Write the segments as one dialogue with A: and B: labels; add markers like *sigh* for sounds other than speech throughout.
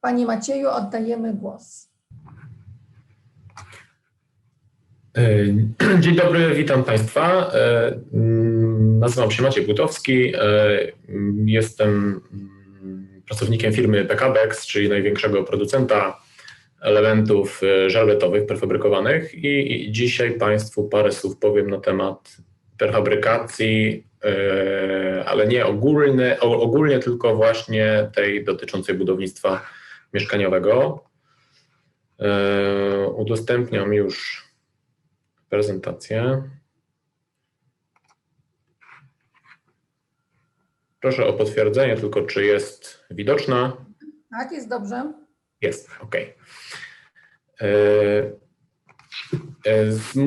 A: Panie Macieju, oddajemy głos.
B: E, *clears throat* Dzień dobry, witam Państwa. E, mm, Nazywam się Maciej Butowski. E, mm, Jestem mm, pracownikiem firmy PKBEX, czyli największego producenta elementów żelbetowych prefabrykowanych i dzisiaj Państwu parę słów powiem na temat prefabrykacji, ale nie ogólnie, o- ogólnie tylko właśnie tej dotyczącej budownictwa mieszkaniowego. E, Udostępniam już prezentację. Proszę o potwierdzenie tylko, czy jest widoczna.
A: Tak, jest dobrze.
B: Jest, ok. E, e,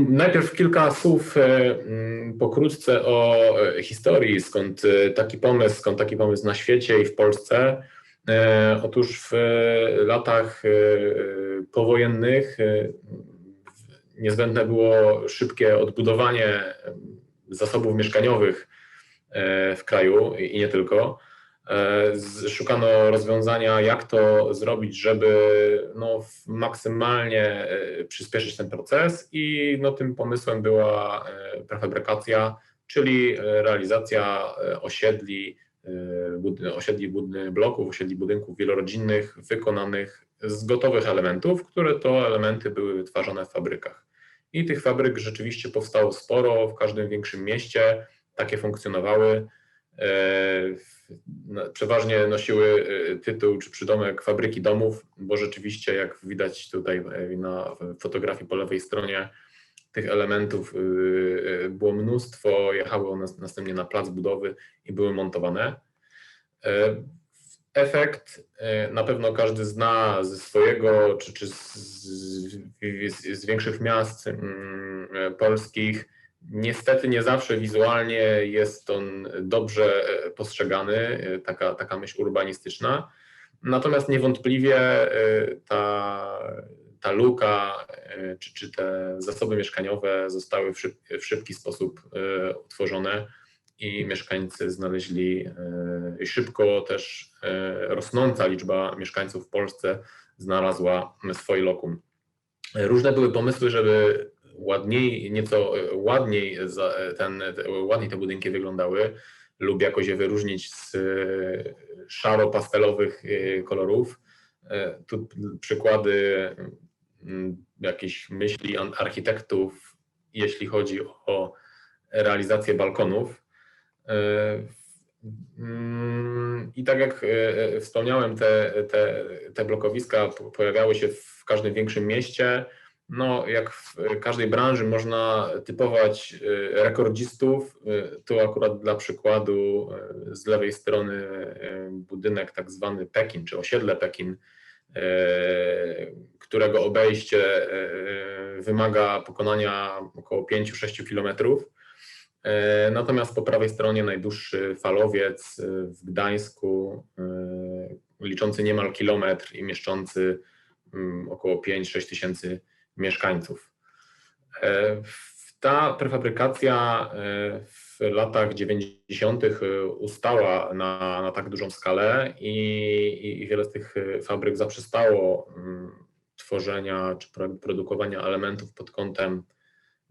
B: Najpierw kilka słów e, mm, pokrótce o e, historii, skąd e, taki pomysł, skąd taki pomysł na świecie i w Polsce. E, Otóż w e, latach e, powojennych e, niezbędne było szybkie odbudowanie e, zasobów mieszkaniowych e, w kraju i nie tylko. E, Szukano rozwiązania, jak to zrobić, żeby no, maksymalnie e, przyspieszyć ten proces, i no, tym pomysłem była e, prefabrykacja, czyli realizacja osiedli, osiedli bloków, osiedli budynków wielorodzinnych wykonanych z gotowych elementów, które to elementy były wytwarzane w fabrykach. I tych fabryk rzeczywiście powstało sporo w każdym większym mieście, takie funkcjonowały. E, no, Przeważnie nosiły e, tytuł czy przydomek fabryki domów, bo rzeczywiście, jak widać tutaj e, na fotografii po lewej stronie, tych elementów było mnóstwo, jechały one następnie na plac budowy i były montowane. Efekt na pewno każdy zna ze swojego czy, czy z, z, z, większych miast mm, polskich. Niestety nie zawsze wizualnie jest on dobrze e, postrzegany, e, taka, taka myśl urbanistyczna. Natomiast niewątpliwie e, ta, ta luka czy, czy te zasoby mieszkaniowe zostały w, szyb, w szybki sposób utworzone i mieszkańcy znaleźli szybko też rosnąca liczba mieszkańców w Polsce znalazła swoje lokum. Różne były pomysły, żeby ładniej, nieco e, ładniej, e, ten, te- ładniej te budynki wyglądały lub jakoś je wyróżnić z e, szaro-pastelowych e, kolorów. E, Tu przykłady mm, jakichś myśli architektów, jeśli chodzi o realizację balkonów. E, mm, I tak jak e, wspomniałem, te, te, te blokowiska po- pojawiały się w każdym większym mieście. No, jak w każdej branży można typować e, rekordzistów, e, tu akurat dla przykładu e, z lewej strony budynek tak zwany Pekin, czy osiedle Pekin, którego obejście wymaga pokonania około 5-6 kilometrów. Natomiast po prawej stronie najdłuższy falowiec w Gdańsku, liczący niemal kilometr i mieszczący mm, około 5-6 tysięcy mieszkańców. E, Ta prefabrykacja e, w latach 90. ustała na, na tak dużą skalę i, i- wiele z tych e, fabryk zaprzestało mm, tworzenia czy pro- produkowania elementów pod kątem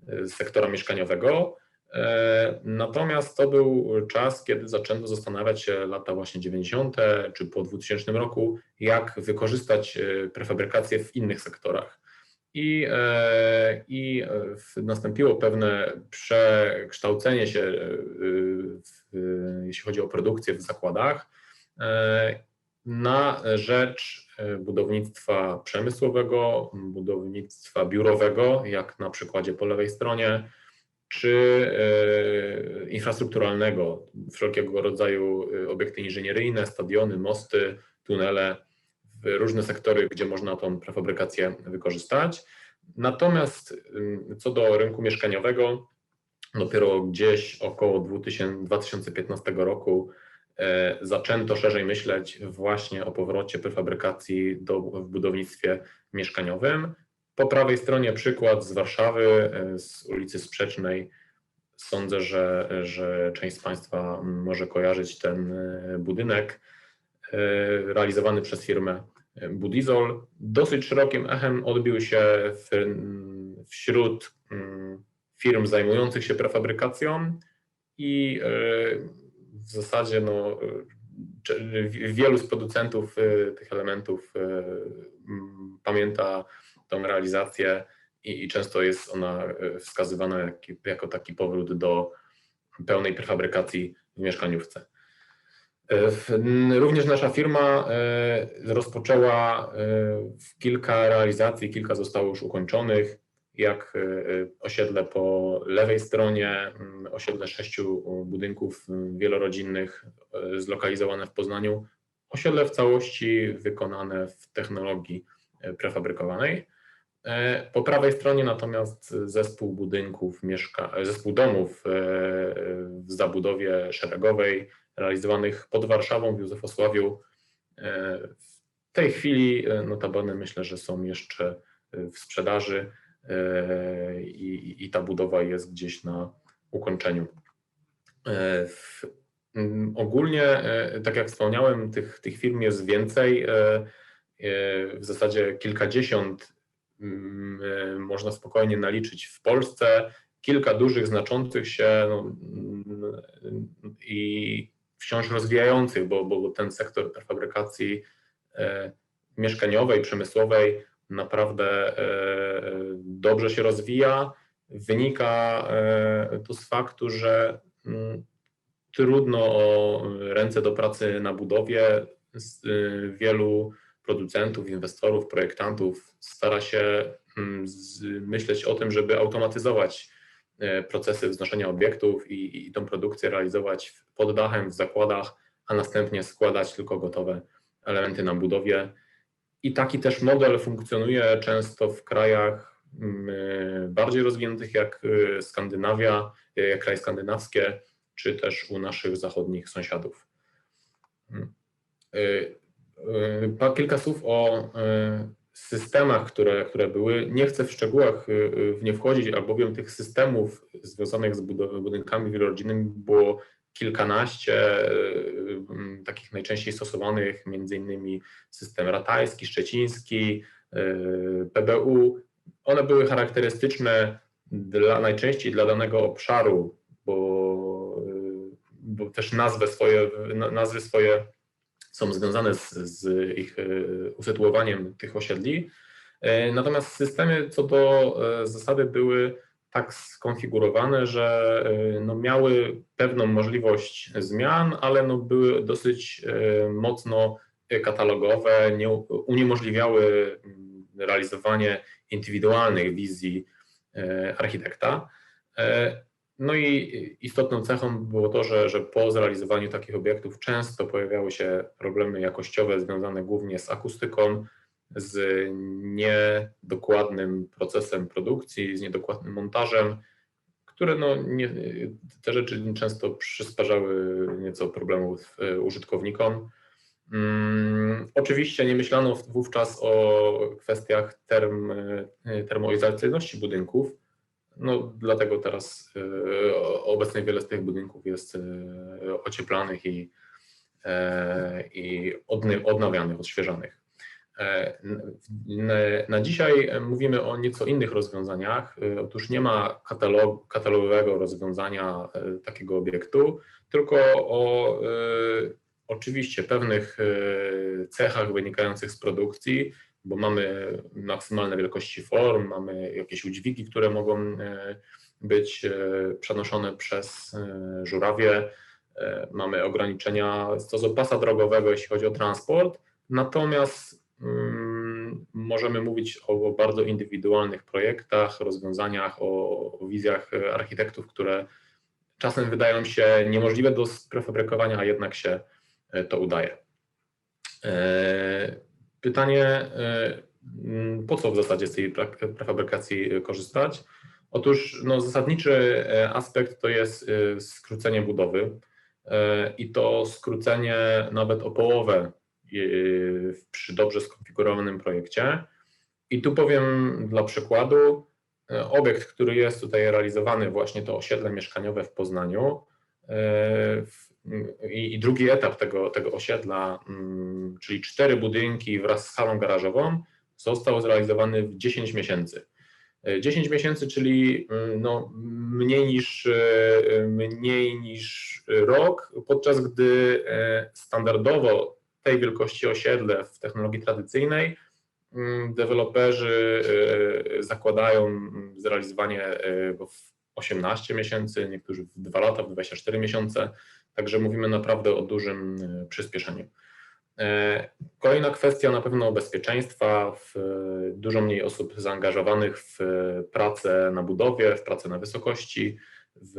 B: e, sektora mieszkaniowego. E, Natomiast to był czas, kiedy zaczęto zastanawiać się lata właśnie 90. czy po 2000 roku, jak wykorzystać e, prefabrykację w innych sektorach. I, e, i e, nastąpiło pewne przekształcenie się, e, w, jeśli chodzi o produkcję w zakładach, na rzecz budownictwa przemysłowego, budownictwa biurowego, jak na przykładzie po lewej stronie, czy infrastrukturalnego, wszelkiego rodzaju obiekty inżynieryjne, stadiony, mosty, tunele, różne sektory, gdzie można tą prefabrykację wykorzystać. Natomiast co do rynku mieszkaniowego, dopiero gdzieś około 2000, 2015 roku e, zaczęto szerzej myśleć właśnie o powrocie prefabrykacji do, w budownictwie mieszkaniowym. Po prawej stronie przykład z Warszawy, e, z ulicy Sprzecznej. Sądzę, że, że część z Państwa może kojarzyć ten e, budynek. Realizowany przez firmę Budizol. Dosyć szerokim echem odbił się w, wśród mm, firm zajmujących się prefabrykacją i e, w zasadzie no, wielu z producentów e, tych elementów e, pamięta tą realizację i, często jest ona e, wskazywana jak, jako taki powrót do pełnej prefabrykacji w mieszkaniówce. Również nasza firma e, rozpoczęła e, kilka realizacji, kilka zostało już ukończonych, jak e, osiedle po lewej stronie, m, osiedle sześciu budynków wielorodzinnych zlokalizowane w Poznaniu, osiedle w całości wykonane w technologii prefabrykowanej. Po prawej stronie natomiast zespół budynków, mieszka, zespół domów w zabudowie szeregowej, realizowanych pod Warszawą w Józefosławiu. E, W tej chwili e, notabene myślę, że są jeszcze e, w sprzedaży i, i ta budowa jest gdzieś na ukończeniu. W- Ogólnie, tak jak wspomniałem, tych, tych firm jest więcej. W zasadzie kilkadziesiąt można spokojnie naliczyć w Polsce. Kilka dużych, znaczących się no, i wciąż rozwijających, bo, bo ten sektor prefabrykacji e, mieszkaniowej, przemysłowej naprawdę e, dobrze się rozwija. Wynika e, to z faktu, że mm, trudno o ręce do pracy na budowie. Wielu producentów, inwestorów, projektantów stara się mm, myśleć o tym, żeby automatyzować procesy wznoszenia obiektów i, i tą produkcję realizować pod dachem, w zakładach, a następnie składać tylko gotowe elementy na budowie. I taki też model funkcjonuje często w krajach mm, e, bardziej rozwiniętych jak e, Skandynawia, e, jak kraje skandynawskie, czy też u naszych zachodnich sąsiadów. Mm. E, e, Kilka słów o e, systemach, które, które były. Nie chcę w szczegółach e, e, w nie wchodzić, albowiem tych systemów związanych z budynkami wielorodzinnymi było kilkanaście, m, takich najczęściej stosowanych, między innymi system ratajski, szczeciński, PBU. One były charakterystyczne dla, najczęściej dla danego obszaru, bo, bo też nazwy swoje, na- nazwy swoje są związane z, z ich e, usytuowaniem tych osiedli. E, Natomiast systemy co do e, zasady były tak skonfigurowane, że no miały pewną możliwość zmian, ale no były dosyć mocno katalogowe, nie, uniemożliwiały mm, realizowanie indywidualnych wizji architekta. No i istotną cechą było to, że, że po zrealizowaniu takich obiektów często pojawiały się problemy jakościowe związane głównie z akustyką, z niedokładnym procesem produkcji, z niedokładnym montażem, które no nie, te rzeczy często przysparzały nieco problemów e, użytkownikom. Mm, oczywiście nie myślano wówczas o kwestiach term, e, termoizolacyjności budynków, no, dlatego teraz e, obecnie wiele z tych budynków jest e, ocieplanych i, e, i odnawianych, odświeżanych. Na dzisiaj mówimy o nieco innych rozwiązaniach. Otóż nie ma katalog, katalogowego rozwiązania takiego obiektu, tylko o oczywiście pewnych cechach wynikających z produkcji, bo mamy maksymalne wielkości form, mamy jakieś udźwigi, które mogą e, być e, przenoszone przez e, żurawie, mamy ograniczenia co do pasa drogowego, jeśli chodzi o transport, natomiast mm, możemy mówić o bardzo indywidualnych projektach, rozwiązaniach, o, wizjach architektów, które czasem wydają się niemożliwe do sprefabrykowania, a jednak się to udaje. Pytanie, m, po co w zasadzie z tej pre- prefabrykacji e, korzystać? Otóż no, zasadniczy e, aspekt to jest e, skrócenie budowy e, i to skrócenie nawet o połowę przy dobrze skonfigurowanym projekcie. I tu powiem dla przykładu, e, obiekt, który jest tutaj realizowany, właśnie to osiedle mieszkaniowe w Poznaniu, i, i drugi etap tego, tego osiedla, mm, czyli cztery budynki wraz z salą garażową, został zrealizowany w 10 miesięcy. E, 10 miesięcy, czyli mm, no, mniej, niż, e, mniej niż rok, podczas gdy e, standardowo tej wielkości osiedle w technologii tradycyjnej mm, deweloperzy e, zakładają zrealizowanie e, go w 18 miesięcy, niektórzy w 2 lata, w 24 miesiące, także mówimy naprawdę o dużym e, przyspieszeniu. E, Kolejna kwestia na pewno bezpieczeństwa, w, e, dużo mniej osób zaangażowanych w pracę na budowie, w pracę na wysokości, w,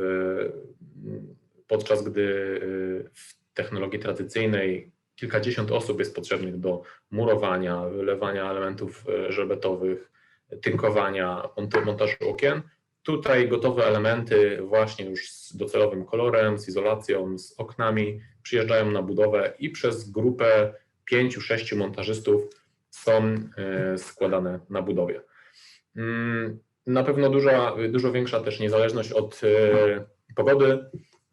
B: podczas gdy w technologii tradycyjnej kilkadziesiąt osób jest potrzebnych do murowania, wylewania elementów żelbetowych, tynkowania, mont- montażu okien. Tutaj gotowe elementy właśnie już z docelowym kolorem, z izolacją, z oknami przyjeżdżają na budowę i przez grupę pięciu, sześciu montażystów są e, składane na budowie. Mm, Na pewno duża, dużo większa też niezależność od e, pogody,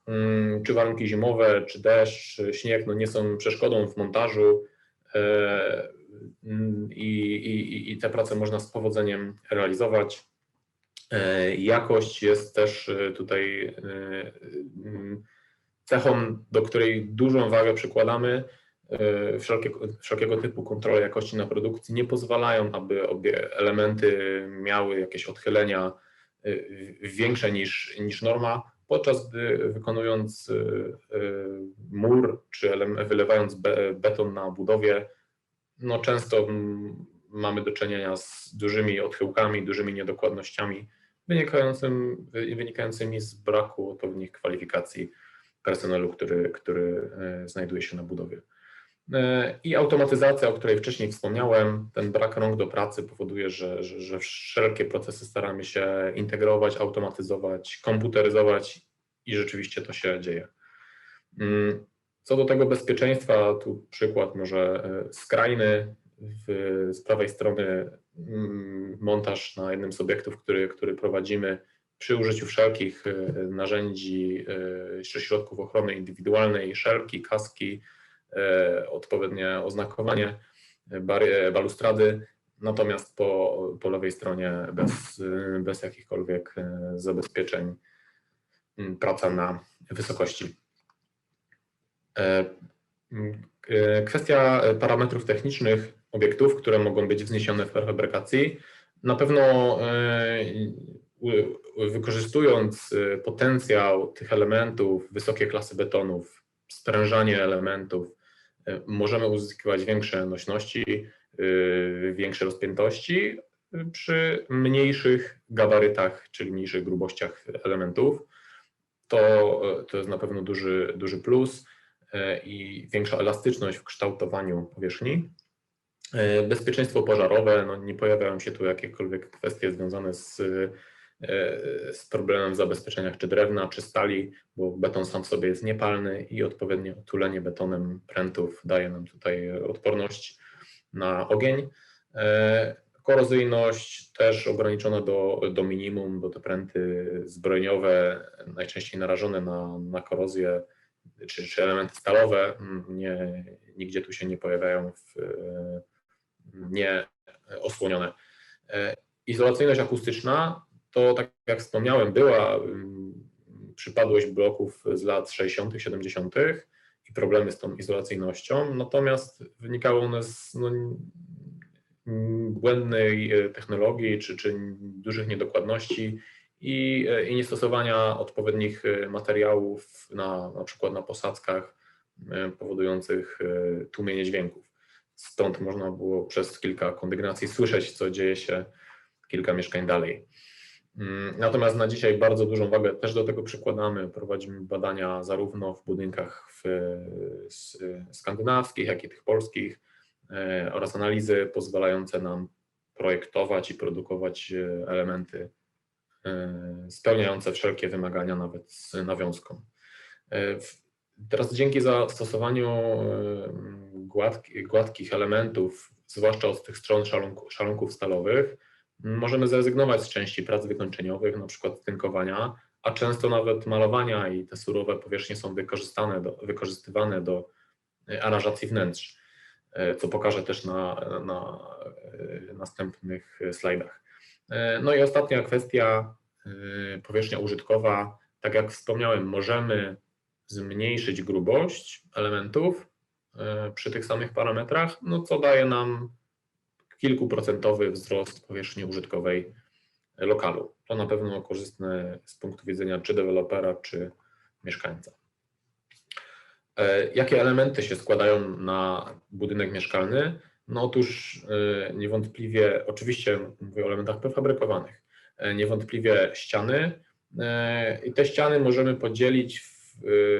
B: mm, czy warunki zimowe, czy deszcz, śnieg, no nie są przeszkodą w montażu e, mm, i, i, i te prace można z powodzeniem realizować. E, Jakość jest też e, tutaj e, mm, cechą, do której dużą wagę przykładamy. Wszelkiego, wszelkiego typu kontrole jakości na produkcji nie pozwalają, aby obie elementy miały jakieś odchylenia większe niż, niż norma, podczas gdy wykonując mur czy wylewając be, beton na budowie, no często mm, mamy do czynienia z dużymi odchyłkami, dużymi niedokładnościami wynikającym, wy- wynikającymi z braku odpowiednich kwalifikacji personelu, który, który e, znajduje się na budowie. E, I automatyzacja, o której wcześniej wspomniałem, ten brak rąk do pracy powoduje, że, że, że wszelkie procesy staramy się integrować, automatyzować, komputeryzować i rzeczywiście to się dzieje. Mm, Co do tego bezpieczeństwa, tu przykład może e, skrajny. W, z prawej strony montaż na jednym z obiektów, który, który prowadzimy przy użyciu wszelkich e, narzędzi e, czy środków ochrony indywidualnej, szelki, kaski, e, odpowiednie oznakowanie, balustrady, natomiast po, po lewej stronie bez, bez jakichkolwiek zabezpieczeń praca na wysokości. Kwestia parametrów technicznych obiektów, które mogą być wzniesione w prefabrykacji. Na pewno e, wykorzystując e, potencjał tych elementów, wysokie klasy betonów, sprężanie elementów, e, możemy uzyskiwać większe nośności, większe rozpiętości przy mniejszych gabarytach, czyli mniejszych grubościach elementów. To, to jest na pewno duży, duży plus i większa elastyczność w kształtowaniu powierzchni. E, Bezpieczeństwo pożarowe, no nie pojawiają się tu jakiekolwiek kwestie związane z, e, z problemem w zabezpieczeniach czy drewna, czy stali, bo beton sam w sobie jest niepalny i odpowiednie otulenie betonem prętów daje nam tutaj odporność na ogień. E, Korozyjność też ograniczona do, do minimum, bo te pręty zbrojeniowe najczęściej narażone na, na korozję czy, czy elementy stalowe mm, nie, nigdzie tu się nie pojawiają w, nie osłonione. E, Izolacyjność akustyczna to, tak jak wspomniałem, była mm, przypadłość bloków z lat 60., 70. i problemy z tą izolacyjnością, natomiast wynikały one z no, błędnej e, technologii czy, czy dużych niedokładności i, e, i niestosowania odpowiednich e, materiałów na, na przykład na posadzkach e, powodujących e, tłumienie dźwięków. Stąd można było przez kilka kondygnacji słyszeć, co dzieje się kilka mieszkań dalej. Mm, Natomiast na dzisiaj bardzo dużą wagę też do tego przykładamy. Prowadzimy badania zarówno w budynkach w, skandynawskich, jak i tych polskich e, oraz analizy pozwalające nam projektować i produkować e, elementy e, spełniające wszelkie wymagania, nawet z nawiązką. W- Teraz dzięki zastosowaniu e, gładki, gładkich elementów, zwłaszcza od tych stron szalonku, stalowych, możemy zrezygnować z części prac wykończeniowych, na przykład tynkowania, a często nawet malowania i te surowe powierzchnie są wykorzystane do, wykorzystywane do e, aranżacji wnętrz, e, co pokażę też na, na następnych slajdach. No i ostatnia kwestia, powierzchnia użytkowa. Tak jak wspomniałem, możemy zmniejszyć grubość elementów e, przy tych samych parametrach, no co daje nam kilkuprocentowy wzrost powierzchni użytkowej lokalu. To na pewno korzystne z punktu widzenia czy dewelopera, czy mieszkańca. E, Jakie elementy się składają na budynek mieszkalny? No otóż e, niewątpliwie, oczywiście mówię o elementach prefabrykowanych, niewątpliwie ściany i te ściany możemy podzielić w,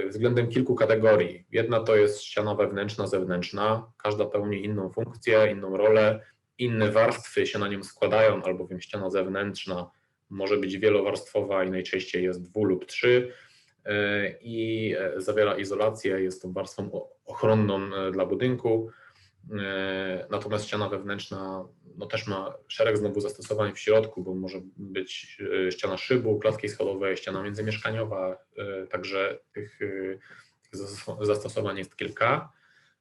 B: względem kilku kategorii. Jedna to jest ściana wewnętrzna, zewnętrzna, każda pełni inną funkcję, inną rolę, inne warstwy się na nią składają, albowiem ściana zewnętrzna może być wielowarstwowa i najczęściej jest dwu lub trzy e, i e, zawiera izolację, jest tą warstwą ochronną e, dla budynku. E, Natomiast ściana wewnętrzna no też ma szereg znowu zastosowań w środku, bo może być e, ściana szybu, klatki schodowej, ściana międzymieszkaniowa, e, także tych, zastos- zastosowań jest kilka.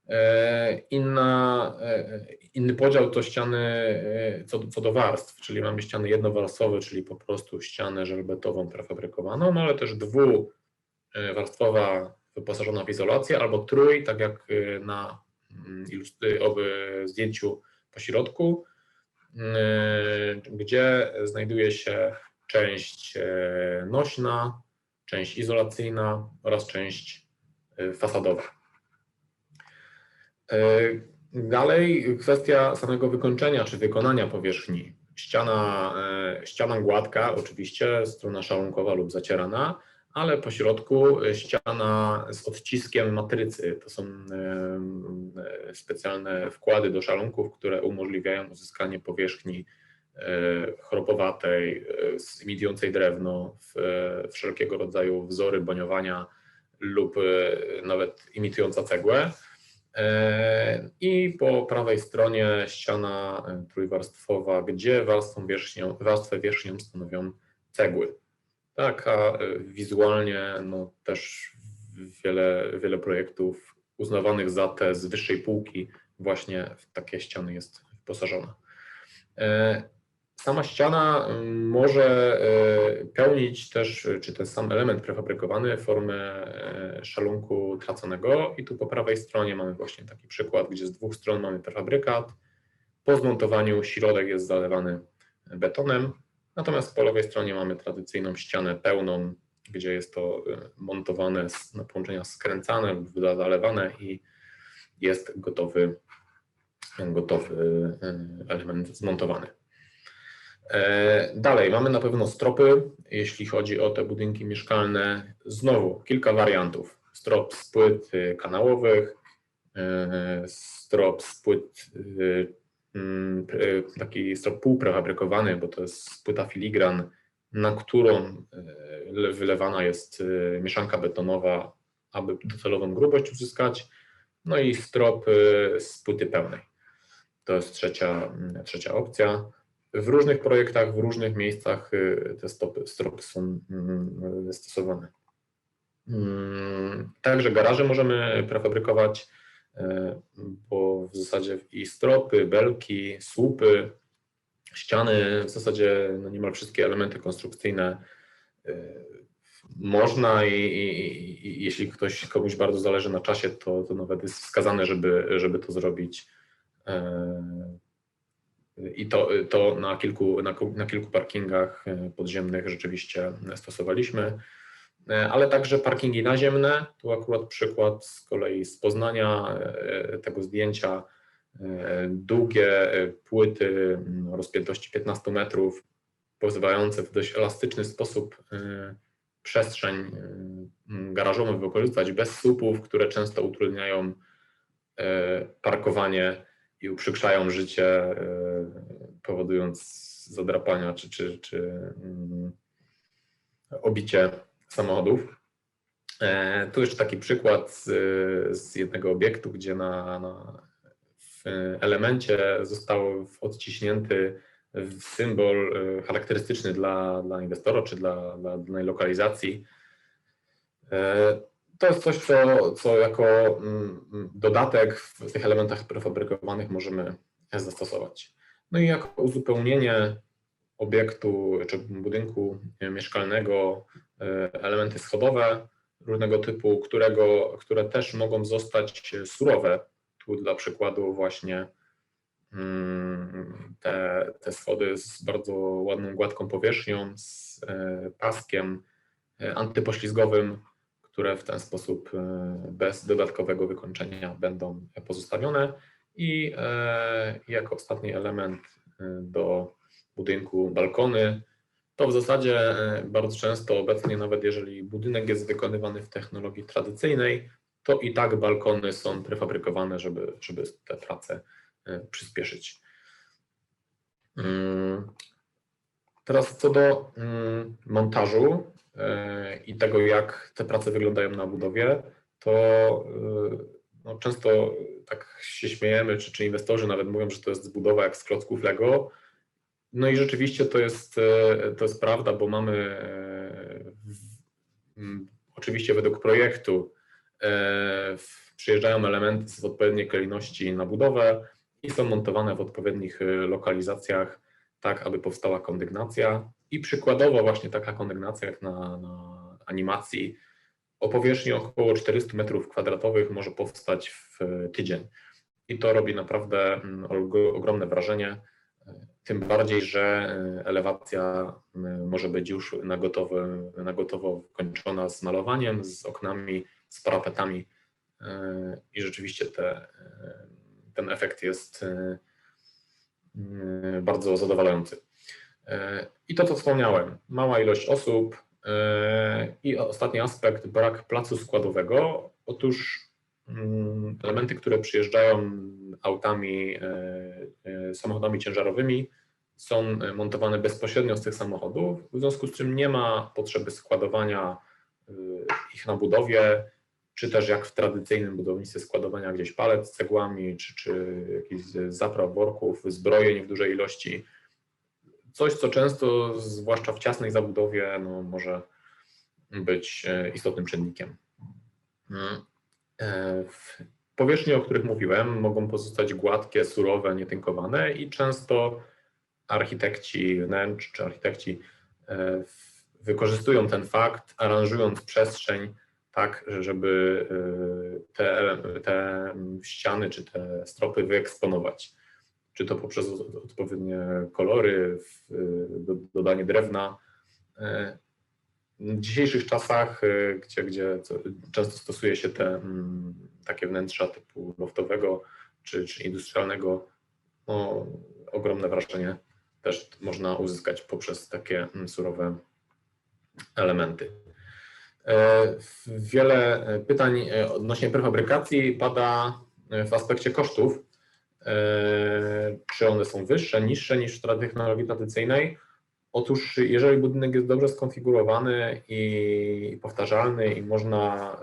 B: E, Inna, e, inny podział to ściany e, co, co do warstw, czyli mamy ściany jednowarstwowe, czyli po prostu ścianę żelbetową prefabrykowaną, no ale też dwuwarstwowa wyposażona w izolację, albo trój, tak jak na mm, zdjęciu po środku, gdzie znajduje się część e, nośna, część izolacyjna oraz część e, fasadowa. Dalej kwestia samego wykończenia czy wykonania powierzchni. Ściana, ściana gładka, oczywiście, strona szalunkowa lub zacierana, ale po środku e, ściana z odciskiem matrycy. To są e, e, specjalne wkłady do szalunków, które umożliwiają uzyskanie powierzchni chropowatej, imitującej drewno, wszelkiego rodzaju wzory boniowania lub nawet imitująca cegłę. I po prawej stronie ściana trójwarstwowa, gdzie warstwą wierzchnią, warstwę wierzchnią stanowią cegły. Tak, a e, wizualnie no, też wiele, wiele projektów uznawanych za te z wyższej półki właśnie w takie ściany jest wyposażona. E, Sama ściana mm, może e, pełnić też, czy ten sam element prefabrykowany, formę szalunku traconego i tu po prawej stronie mamy właśnie taki przykład, gdzie z dwóch stron mamy prefabrykat. Po zmontowaniu środek jest zalewany betonem, natomiast po lewej stronie mamy tradycyjną ścianę pełną, gdzie jest to e, montowane, na połączenia skręcane lub zalewane i jest gotowy, gotowy e, element zmontowany. E, Dalej, mamy na pewno stropy, jeśli chodzi o te budynki mieszkalne. Znowu kilka wariantów. Strop z płyt y, kanałowych, strop z płyt, y, y, taki strop półprefabrykowany, bo to jest płyta filigran, na którą y, wylewana jest y, mieszanka betonowa, aby docelową grubość uzyskać. No i strop z płyty pełnej. To jest trzecia, mm, trzecia opcja. W różnych projektach, w różnych miejscach te stopy, stropy są mm, stosowane. Mm, Także garaże możemy prefabrykować, bo w zasadzie i stropy, belki, słupy, ściany, w zasadzie no niemal wszystkie elementy konstrukcyjne y, można i, i, i jeśli ktoś komuś bardzo zależy na czasie, to, to nawet jest wskazane, żeby, żeby to zrobić. e, I to, to na, kilku, na, na kilku parkingach e, podziemnych rzeczywiście stosowaliśmy, E, ale także parkingi naziemne. Tu akurat przykład z kolei z Poznania e, tego zdjęcia. E, Długie e, płyty m, o rozpiętości 15 metrów, pozwalające w dość elastyczny sposób e, przestrzeń e, garażową wykorzystać bez słupów, które często utrudniają e, parkowanie i uprzykrzają życie, e, powodując zadrapania czy, czy, czy mm, obicie samochodów. E, Tu jeszcze taki przykład z, z jednego obiektu, gdzie na, na, w elemencie został odciśnięty symbol e, charakterystyczny dla, dla inwestora czy dla, dla danej lokalizacji. E, To jest coś, co, co jako mm, mm, dodatek w tych elementach prefabrykowanych możemy zastosować. No i jako uzupełnienie obiektu czy budynku mieszkalnego elementy schodowe różnego typu, którego, które też mogą zostać surowe. Tu dla przykładu właśnie mm, te, te schody z bardzo ładną, gładką powierzchnią, z e, paskiem e, antypoślizgowym, które w ten sposób e, bez dodatkowego wykończenia będą pozostawione. I e, jako ostatni element e, do budynku balkony. To w zasadzie e, bardzo często obecnie, nawet jeżeli budynek jest wykonywany w technologii tradycyjnej, to i tak balkony są prefabrykowane, żeby, żeby te prace e, przyspieszyć. Mm, Teraz co do mm, montażu e, i tego, jak te prace wyglądają na budowie, to no, często tak się śmiejemy, czy, czy inwestorzy nawet mówią, że to jest budowa jak z klocków Lego. No i rzeczywiście to jest, e, to jest prawda, bo mamy e, oczywiście według projektu e, przyjeżdżają elementy z odpowiedniej kolejności na budowę i są montowane w odpowiednich lokalizacjach, tak aby powstała kondygnacja. I przykładowo właśnie taka kondygnacja jak na, na animacji o powierzchni około 400 metrów kwadratowych może powstać w tydzień. I to robi naprawdę ogromne wrażenie. Tym bardziej, że e, elewacja m, może być już na gotowo, na gotowo kończona z malowaniem, z oknami, z parapetami. e, I rzeczywiście te, ten efekt jest bardzo zadowalający. I to, co wspomniałem, mała ilość osób, I ostatni aspekt, brak placu składowego. Otóż elementy, które przyjeżdżają autami, e, e, samochodami ciężarowymi, są e, montowane bezpośrednio z tych samochodów, w związku z czym nie ma potrzeby składowania ich na budowie, czy też jak w tradycyjnym budownictwie składowania gdzieś palet z cegłami, czy, czy jakichś zapraw, worków, zbrojeń w dużej ilości coś, co często, zwłaszcza w ciasnej zabudowie, no, może być istotnym czynnikiem. E, Powierzchnie, o których mówiłem, mogą pozostać gładkie, surowe, nietynkowane i często architekci wnętrz czy architekci e, wykorzystują ten fakt, aranżując przestrzeń tak, żeby e, te, te ściany czy te stropy wyeksponować czy to poprzez odpowiednie kolory, dodanie drewna. W dzisiejszych czasach, e, gdzie, gdzie często stosuje się te mm, takie wnętrza typu loftowego czy, czy industrialnego, no, ogromne wrażenie też można uzyskać poprzez takie mm, surowe elementy. E, Wiele e, pytań e, odnośnie prefabrykacji pada w aspekcie kosztów. Czy one są wyższe, niższe niż w technologii tradycyjnej? Otóż, jeżeli budynek jest dobrze skonfigurowany i powtarzalny, i można,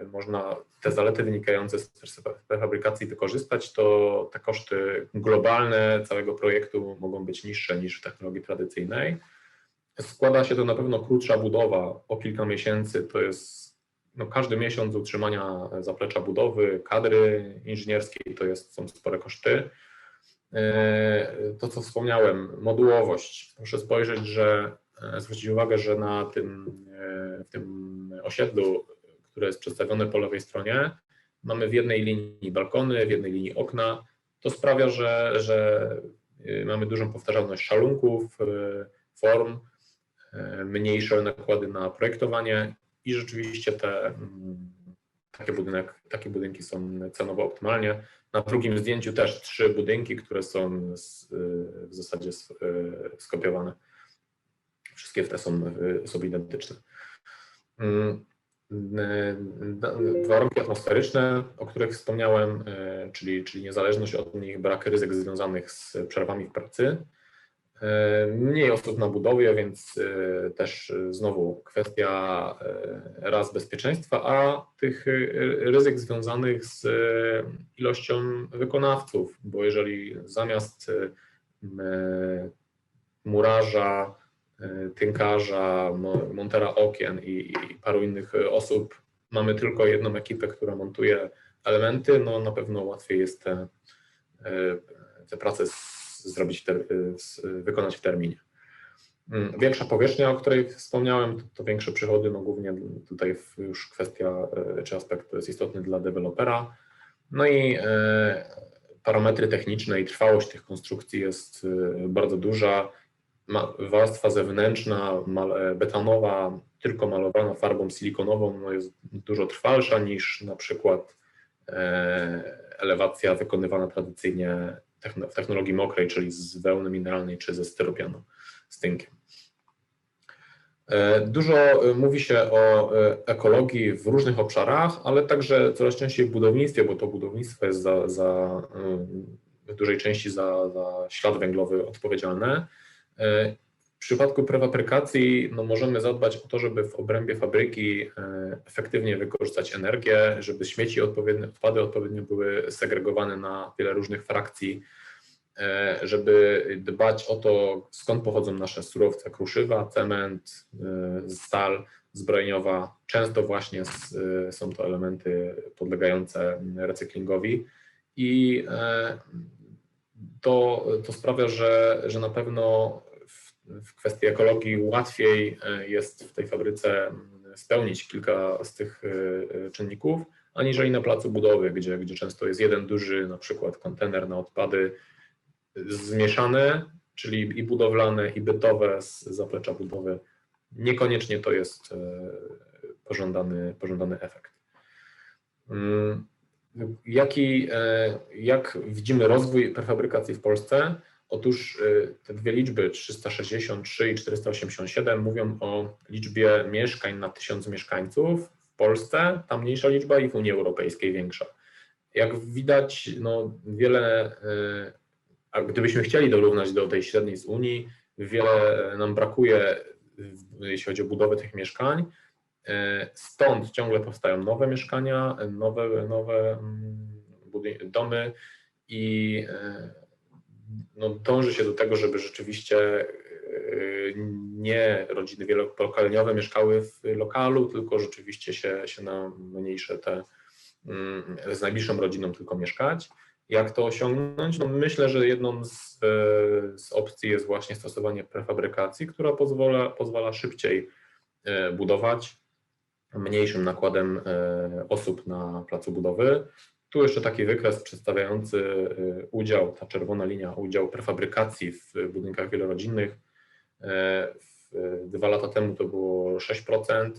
B: e, można te zalety wynikające z prefabrykacji wykorzystać, to te koszty globalne całego projektu mogą być niższe niż w technologii tradycyjnej. Składa się to na pewno krótsza budowa o kilka miesięcy. To jest no, każdy miesiąc utrzymania zaplecza budowy, kadry inżynierskiej to jest, są spore koszty. E, To, co wspomniałem, modułowość. Proszę spojrzeć, że e, zwrócić uwagę, że na tym, e, w tym osiedlu, które jest przedstawione po lewej stronie, mamy w jednej linii balkony, w jednej linii okna. To sprawia, że, że mamy dużą powtarzalność szalunków, form, mniejsze nakłady na projektowanie i rzeczywiście te mm, takie, budynek, takie budynki są cenowo optymalnie. Na drugim zdjęciu też trzy budynki, które są z, w zasadzie y, skopiowane. Wszystkie te są, y, są identyczne. Mm, Warunki atmosferyczne, o których wspomniałem, y, czyli, czyli niezależność od nich, brak ryzyk związanych z przerwami w pracy. E, Mniej osób na budowie, więc e, też znowu kwestia e, raz bezpieczeństwa, a tych ryzyk związanych z ilością wykonawców, bo jeżeli zamiast murarza, tynkarza, mo- montera okien i, i paru innych osób, mamy tylko jedną ekipę, która montuje elementy, no na pewno łatwiej jest te, te prace zrobić, ter- s- wykonać w terminie. Mm, Większa powierzchnia, o której wspomniałem, to, to większe przychody, no głównie tutaj już kwestia e, czy aspekt jest istotny dla dewelopera. No i parametry techniczne i trwałość tych konstrukcji jest bardzo duża. Warstwa zewnętrzna, e, betonowa, tylko malowana farbą silikonową, no jest dużo trwalsza niż na przykład e, elewacja wykonywana tradycyjnie w technologii mokrej, czyli z wełny mineralnej czy ze styropianu z tynkiem. E, Dużo e, mówi się o e, ekologii w różnych obszarach, ale także coraz częściej w budownictwie, bo to budownictwo jest za, za, w dużej części za, za ślad węglowy odpowiedzialne. W przypadku prefabrykacji no, możemy zadbać o to, żeby w obrębie fabryki e, efektywnie wykorzystać energię, żeby śmieci odpowiednie, odpady odpowiednio były segregowane na wiele różnych frakcji, e, żeby dbać o to, skąd pochodzą nasze surowce, kruszywa, cement, e, stal zbrojeniowa. Często właśnie są to elementy podlegające recyklingowi i to, to sprawia, że, że na pewno w, kwestii ekologii łatwiej e, jest w tej fabryce spełnić kilka z tych e, czynników, aniżeli na placu budowy, gdzie, gdzie często jest jeden duży na przykład kontener na odpady zmieszane, czyli i budowlane, i bytowe z zaplecza budowy. Niekoniecznie to jest e, pożądany, pożądany efekt. Mm, Jaki, e, jak widzimy rozwój prefabrykacji w Polsce? Otóż e, te dwie liczby 363 i 487 mówią o liczbie mieszkań na tysiąc mieszkańców w Polsce, ta mniejsza liczba i w Unii Europejskiej większa. Jak widać, no wiele, e, a gdybyśmy chcieli dorównać do tej średniej z Unii, wiele nam brakuje, jeśli chodzi o budowę tych mieszkań. E, Stąd ciągle powstają nowe mieszkania, nowe, nowe mm, domy i no, dąży się do tego, żeby rzeczywiście e, nie rodziny wielopokoleniowe mieszkały w lokalu, tylko rzeczywiście się, się na mniejsze te mm, z najbliższą rodziną tylko mieszkać. Jak to osiągnąć? No myślę, że jedną z, e, z opcji jest właśnie stosowanie prefabrykacji, która pozwala, pozwala szybciej e, budować, mniejszym nakładem osób na placu budowy. Tu jeszcze taki wykres przedstawiający e, udział, ta czerwona linia, udział prefabrykacji w budynkach wielorodzinnych. E, w- Dwa lata temu to było 6%,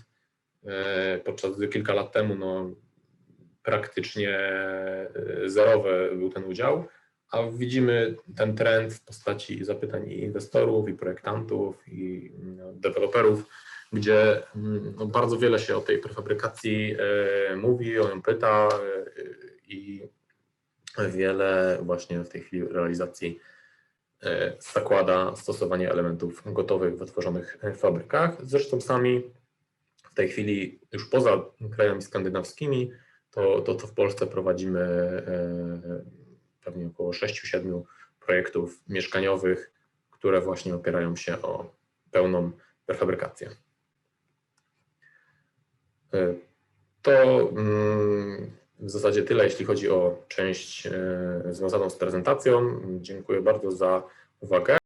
B: e, podczas gdy kilka lat temu no, praktycznie e, zerowy był ten udział, a widzimy ten trend w postaci zapytań i inwestorów, i projektantów, i no, deweloperów, gdzie mm, no, bardzo wiele się o tej prefabrykacji e, mówi, o nią pyta i wiele właśnie w tej chwili realizacji e, zakłada stosowanie elementów gotowych w otworzonych e, fabrykach. Zresztą sami w tej chwili już poza krajami skandynawskimi, to, to, to w Polsce prowadzimy e, pewnie około 6-7 projektów mieszkaniowych, które właśnie opierają się o pełną prefabrykację. To mm, w zasadzie tyle, jeśli chodzi o część e, związaną z prezentacją. Dziękuję bardzo za uwagę.